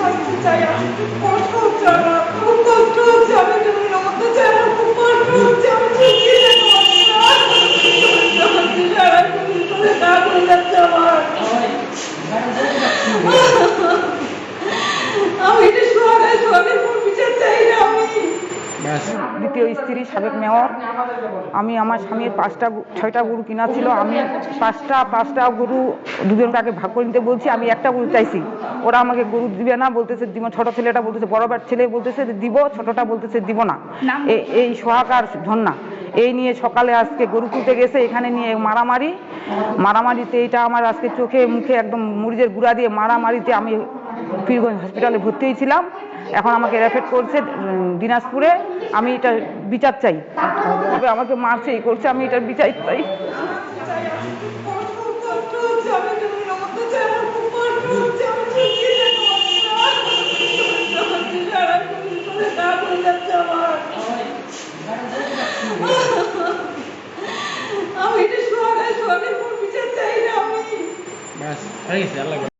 শাস্তি চাই, আমি খুব কষ্ট হচ্ছে আমার খুব কষ্ট হচ্ছে আমি তুমি রমতে চাই খুব না আমার আমি এটা সোহাগায় সোহাগের কোন বিচার চাই না আমি দ্বিতীয় স্ত্রী সাবেক মেয়র। আমি আমার স্বামীর পাঁচটা ছয়টা গরু কিনা ছিল আমি পাঁচটা পাঁচটা গরু দুজনকে আগে ভাগ করে নিতে বলছি। আমি একটা গরু চাইছি। ওরা আমাকে গরু দিবে না বলতেছে দিব। ছোট ছেলেটা বলতেছে বড় বার ছেলে বলতেছে দিব ছোটটা বলতেছে দিব না। এ- এই সোহাগার ঝন্না এই নিয়ে সকালে আজকে গরু তুলতে গেছে এখানে নিয়ে মারামারি। মারামারিতে এটা আমার আজকে চোখে মুখে একদম মরিচের গুঁড়া দিয়ে মারামারিতে আমি পীরগঞ্জ হসপিটালে ভর্তি হয়েছিলাম। এখন আমাকে রেফার করছে দিনাজপুরে। আমি এটা বিচার চাই। তবে আমাকে মারছে এই করছে আমি এটার বিচার চাই। আমি এটা বিচার চাই না আমি। ব্যাস হয়ে গেছে আল্লাহ